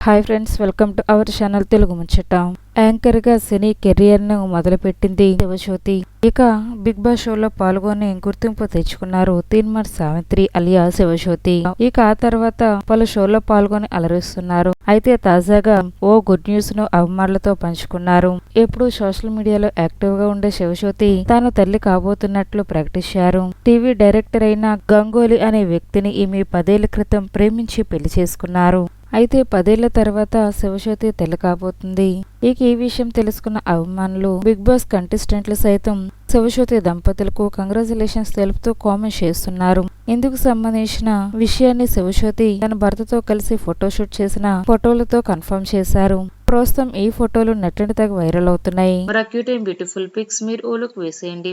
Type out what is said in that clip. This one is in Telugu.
Hi friends welcome to our channel Telugu ముచ్చట యాంకర్గా సినీ కెరియర్ను మొదలుపెట్టింది శివజ్యోతి ఇక బిగ్ బాస్ షోలో పాల్గొని గుర్తింపు తెచ్చుకున్నారు తీన్మర్ సావిత్రి అలియా శివజ్యోతి ఇక ఆ తర్వాత పలు షోలో పాల్గొని అలరిస్తున్నారు. అయితే తాజాగా ఓ గుడ్ న్యూస్ను అభిమానులతో పంచుకున్నారు. ఎప్పుడు సోషల్ మీడియాలో యాక్టివ్గా ఉండే శివజ్యోతి తాను తల్లి కాబోతున్నట్లు ప్రకటించారు. టీవీ డైరెక్టర్ అయిన గంగోలి అనే వ్యక్తిని ఈమె పదేళ్ళ క్రితం ప్రేమించి పెళ్ళి చేసుకున్నారు. అయితే పదేళ్ళ తర్వాత శివజ్యోతి తెల్ల కాబోతుంది ఇక ఈ విషయం తెలుసుకున్న అభిమానులు బిగ్ బాస్ కంటెస్టెంట్లు సైతం శివజ్యోతి దంపతులకు కంగ్రాచులేషన్స్ తెలుపుతూ కామెంట్ చేస్తున్నారు. ఇందుకు సంబంధించిన విషయాన్ని శివజ్యోతి తన భర్తతో కలిసి ఫోటోషూట్ చేసిన ఫోటోలతో కన్ఫర్మ్ చేశారు. ప్రస్తుతం ఈ ఫోటోలు నెట్టిన తగ్గ వైరల్ అవుతున్నాయి. బ్యూటిఫుల్ పిక్స్ మీరు ఓలోకి వేసేయండి.